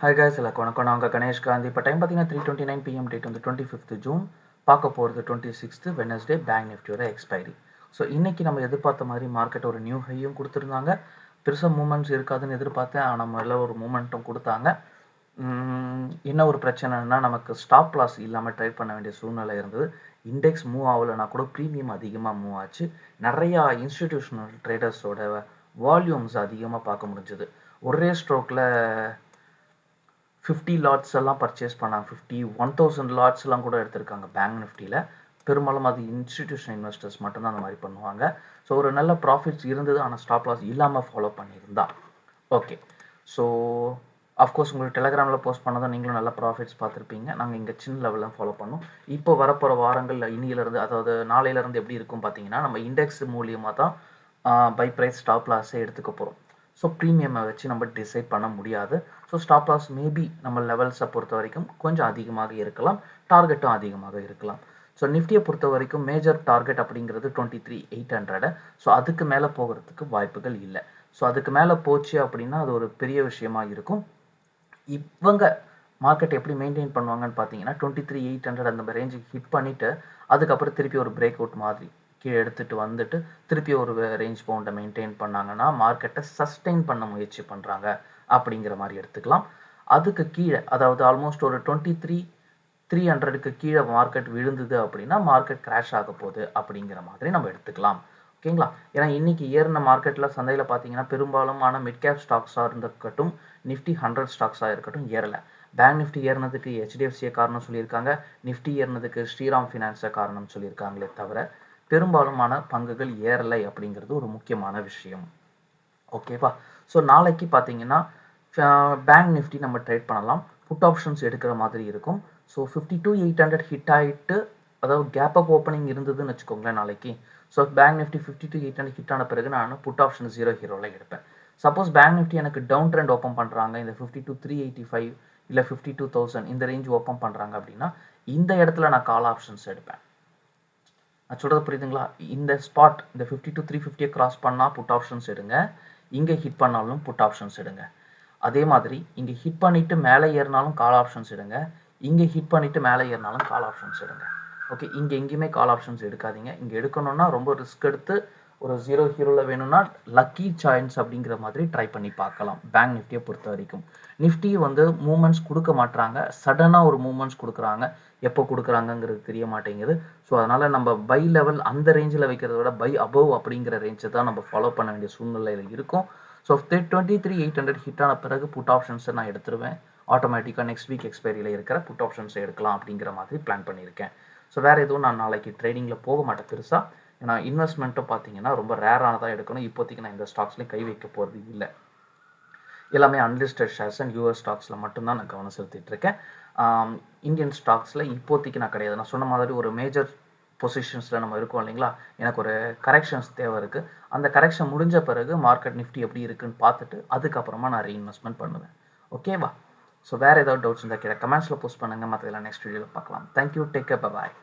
High guys எல்லாருக்கும் வணக்கம். நான் உங்கள் கணேஷ் காந்தி. இப்போ டைம் பார்த்தீங்கன்னா three twenty nine PM date வந்து டுவெண்ட்டி ஃபிஃப்த் ஜூன் பார்க்க போகிறது டுவெண்ட்டி சிக்ஸ்த்து வெனஸ்டே பேங்க் நிஃப்டியோட எக்ஸ்பைரி ஸோ இன்னைக்கு நம்ம எதிர்பார்த்த மாதிரி மார்க்கெட் ஒரு நியூ ஹையும் கொடுத்துருந்தாங்க. பெருசாக மூமெண்ட்ஸ் இருக்காதுன்னு எதிர்பார்த்தேன். ஆனால் முதல்ல ஒரு மூமெண்ட்டும் கொடுத்தாங்க. என்ன ஒரு பிரச்சனைனா நமக்கு ஸ்டாப் லாஸ் இல்லாமல் ட்ரேட் பண்ண வேண்டிய சூழ்நிலை இருந்தது. இண்டெக்ஸ் மூவ் ஆகலைனா கூட ப்ரீமியம் அதிகமாக மூவ் ஆச்சு. நிறையா இன்ஸ்டிடியூஷனல் ட்ரேடர்ஸோட வால்யூம்ஸ் அதிகமாக பார்க்க முடிஞ்சது. ஒரே ஸ்ட்ரோக்கில் ஃபிஃப்டி லாட்ஸ் எல்லாம் பர்ச்சேஸ் பண்ணாங்க ஃபிஃப்டி ஒன் தௌசண்ட் லாட்ஸ் எல்லாம் கூட எடுத்திருக்காங்க பேங்க் நிஃப்டியில் பெரும்பாலும் அது இன்ஸ்டிடியூஷன் இன்வெஸ்டர்ஸ் மட்டும்தான் அந்த மாதிரி பண்ணுவாங்க. ஸோ ஒரு நல்ல ப்ராஃபிட்ஸ் இருந்தது ஆனால் ஸ்டாப் லாஸ் இல்லாமல் ஃபாலோ பண்ணியிருந்தா. ஓகே ஸோ அஃப்கோர்ஸ் உங்களுக்கு டெலகிராமில் போஸ்ட் பண்ணதும் நீங்களும் நல்ல ப்ராஃபிட்ஸ் பார்த்துருப்பீங்க. நாங்கள் இங்கே சின்ன லெவலில் ஃபாலோ பண்ணோம். இப்போ வரப்போகிற வாரங்களில் இனியிலேருந்து அதாவது நாளையிலேருந்து எப்படி இருக்கும் பார்த்தீங்கன்னா நம்ம இண்டெக்ஸ் மூலியமாக தான் பை ப்ரைஸ் ஸ்டாப் லாஸே எடுத்துக்க போகிறோம் ஸோ ப்ரீமியமை வச்சு நம்ம டிசைட் பண்ண முடியாது. ஸோ ஸ்டாப் லாஸ் மேபி நம்ம லெவல்ஸை பொறுத்த வரைக்கும் கொஞ்சம் அதிகமாக இருக்கலாம். டார்கெட்டும் அதிகமாக இருக்கலாம். ஸோ நிஃப்டியை பொறுத்த வரைக்கும் மேஜர் டார்கெட் அப்படிங்கிறது twenty three eight hundred so அதுக்கு மேலே போகிறதுக்கு வாய்ப்புகள் இல்லை. ஸோ அதுக்கு மேலே போச்சு அப்படின்னா அது ஒரு பெரிய விஷயமா இருக்கும். இவங்க மார்க்கெட் எப்படி மெயின்டைன் பண்ணுவாங்கன்னு பார்த்தீங்கன்னா டுவெண்ட்டி த்ரீ எயிட் ஹண்ட்ரட் அந்த ரேஞ்சுக்கு ஹிட் பண்ணிவிட்டு அதுக்கப்புறம் திருப்பி ஒரு பிரேக் அவுட் மாதிரி. கீழே எடுத்துட்டு வந்துட்டு திருப்பி ஒரு ரேஞ்ச் பவுண்டை மெயின்டைன் பண்ணாங்கன்னா மார்க்கெட்டை சஸ்டெயின் பண்ண முயற்சி பண்ணுறாங்க அப்படிங்கிற மாதிரி எடுத்துக்கலாம். அதுக்கு கீழே அதாவது ஆல்மோஸ்ட் ஒரு டுவெண்ட்டி த்ரீ த்ரீ ஹண்ட்ரடுக்கு கீழே மார்க்கெட் விழுந்தது அப்படின்னா மார்க்கெட் கிராஷ் ஆக போகுது அப்படிங்கிற மாதிரி நம்ம எடுத்துக்கலாம். ஓகேங்களா ஏன்னா இன்னைக்கு ஏறின மார்க்கெட்டில் சந்தையில் பார்த்தீங்கன்னா பெரும்பாலுமான மிட் கேப் ஸ்டாக்ஸாக இருக்கட்டும் நிஃப்டி ஹண்ட்ரட் ஸ்டாக்ஸாக இருக்கட்டும் ஏறலை. பேங்க் நிஃப்டி ஏறினதுக்கு ஹெச்டிஎஃப்சியை காரணம் சொல்லியிருக்காங்க. நிஃப்டி ஏறினதுக்கு ஸ்ரீராம் ஃபினான்ஸை காரணம் சொல்லியிருக்காங்களே தவிர பெரும்பாலுமான பங்குகள் ஏறலை அப்படிங்கிறது ஒரு முக்கியமான விஷயம். ஓகேவா ஸோ நாளைக்கு பார்த்தீங்கன்னா பேங்க் நிஃப்டி நம்ம ட்ரேட் பண்ணலாம். புட் ஆப்ஷன்ஸ் எடுக்கிற மாதிரி இருக்கும். So fifty two eight hundred hit ஆகிட்டு அதாவது கேப் அப் ஓப்பனிங் இருந்ததுன்னு வச்சுக்கோங்களேன் நாளைக்கு. So bank nifty fifty two eight hundred hit ஆன பிறகு நான் புட் ஆப்ஷன் ஜீரோ ஹீரோவில் எடுப்பேன். சப்போஸ் பேங்க் நிஃப்டி எனக்கு டவுன் ட்ரெண்ட் ஓப்பன் பண்ணுறாங்க இந்த fifty two three eighty five இல்லை ஃபிஃப்டி டூ தௌசண்ட் இந்த ரேஞ்ச் ஓப்பன் பண்ணுறாங்க அப்படின்னா இந்த இடத்துல நான் கால் ஆப்ஷன்ஸ் எடுப்பேன். நான் சொல்கிறது புரியுதுங்களா? இந்த ஸ்பாட் இந்த ஃபிஃப்டி டு த்ரீ ஃபிஃப்டியை கிராஸ் பண்ணால் புட் ஆப்ஷன்ஸ் எடுங்க. இங்கே ஹிட் பண்ணாலும் புட் ஆப்ஷன்ஸ் எடுங்க. அதே மாதிரி இங்கே ஹிட் பண்ணிவிட்டு மேலே ஏறினாலும் கால் ஆப்ஷன்ஸ் எடுங்க. இங்கே ஹிட் பண்ணிவிட்டு மேலே ஏறினாலும் கால் ஆப்ஷன்ஸ் எடுங்க. ஓகே இங்கே எங்கேயுமே கால் ஆப்ஷன்ஸ் எடுக்காதீங்க. இங்கே எடுக்கணும்னா ரொம்ப ரிஸ்க் எடுத்து ஒரு ஜீரோ ஹீரோவில் வேணும்னா லக்கி சாய்ஸ் அப்படிங்கிற மாதிரி ட்ரை பண்ணி பார்க்கலாம். பேங்க் நிஃப்டியை பொறுத்த வரைக்கும். நிஃப்டி வந்து மூமெண்ட்ஸ் கொடுக்க மாட்டாங்க சடனாக ஒரு மூமெண்ட்ஸ் கொடுக்குறாங்க. எப்போ கொடுக்குறாங்கங்கிறது தெரிய மாட்டேங்குது. ஸோ அதனால் நம்ம பை லெவல் அந்த ரேஞ்சில் வைக்கிறத விட பை அபவ் அப்படிங்கிற ரேஞ்சை தான் நம்ம ஃபாலோ பண்ண வேண்டிய சூழ்நிலையில் இருக்கும். So twenty three eight hundred hit ஆன பிறகு புட் ஆப்ஷன்ஸை நான் எடுத்துருவேன். ஆட்டோமேட்டிக்காக நெக்ஸ்ட் வீக் எக்ஸ்பைரியில் இருக்கிற புட் ஆப்ஷன்ஸை எடுக்கலாம் அப்படிங்கிற மாதிரி பிளான் பண்ணியிருக்கேன். ஸோ வேறு எதுவும் நான் நாளைக்கு ட்ரேடிங்கில் போக மாட்டேன். பெருசாக ஏன்னா இன்வெஸ்ட்மெண்ட்டும் பார்த்தீங்கன்னா ரொம்ப ரேரானதாக எடுக்கணும். இப்போதைக்கு நான் இந்த ஸ்டாக்ஸ்லையும் கை வைக்க போகிறது இல்லை. எல்லாமே அன்லிஸ்டட் ஷேர்ஸ் அண்ட் யூஎஸ் ஸ்டாக்ஸில் மட்டும்தான் நான் கவனம் செலுத்திட்டு இருக்கேன். இந்தியன் ஸ்டாக்ஸில் இப்போதைக்கு நான் கிடையாது. நான் சொன்ன மாதிரி ஒரு மேஜர் பொசிஷன்ஸில் நம்ம இருக்கோம் இல்லைங்களா? எனக்கு ஒரு கரெக்ஷன்ஸ் தேவை இருக்குது அந்த கரெக்ஷன் முடிஞ்ச பிறகு மார்க்கெட் நிஃப்டி எப்படி இருக்குன்னு பார்த்துட்டு அதுக்கப்புறமா நான் ரீஇன்வெஸ்ட்மெண்ட் பண்ணுவேன். ஓகேவா ஸோ வேறு ஏதாவது டவுட்ஸ் இருந்தால் கீழே கமெண்ட்ஸில் போஸ்ட் பண்ணுங்கள் மற்றதெல்லாம் நெக்ஸ்ட் வீடியோவில் பார்க்கலாம். தேங்க்யூ டேக் பாய்